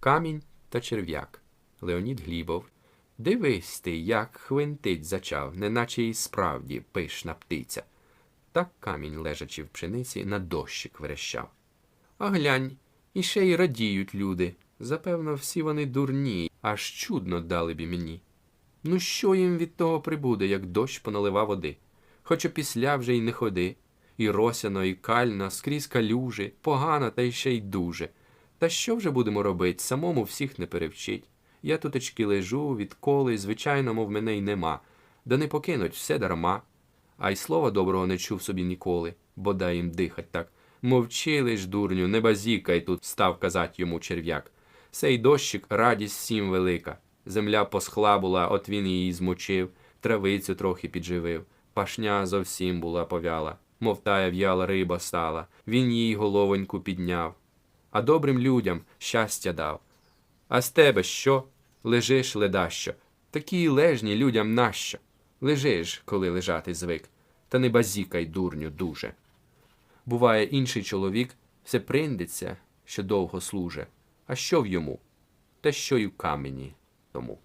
Камінь та черв'як. Леонід Глібов. Дивись ти, як хвинтить зачав, неначе і справді пишна птиця. Так камінь, лежачи в пшениці, на дощик верещав. А глянь, і ще й радіють люди. Запевно, всі вони дурні, аж чудно дали б мені. Ну що їм від того прибуде, як дощ поналива води? Хоч опісля вже й не ходи. І росяно, і кально, скрізь калюжи, погано та й ще й дуже. Та що вже будемо робить, самому всіх не перевчить. Я тутечки лежу, відколи, звичайно, мов мене й нема. Да не покинуть все дарма. А й слова доброго не чув собі ніколи, бодай їм дихать так. Мовчи лиш, дурню, не базікай тут, став казать йому черв'як. Сей дощик радість всім велика. Земля посхла була, от він її змочив, травицю трохи підживив, пашня зовсім була повяла, мов тая в'яла риба стала, він їй головоньку підняв. А добрим людям щастя дав. А з тебе що? Лежиш ледащо. Такі лежні людям нащо? Лежиш, коли лежати звик, та не базікай, дурню, дуже. Буває, інший чоловік все приндиться, що довго служе. А що в йому? Та що й у камені тому.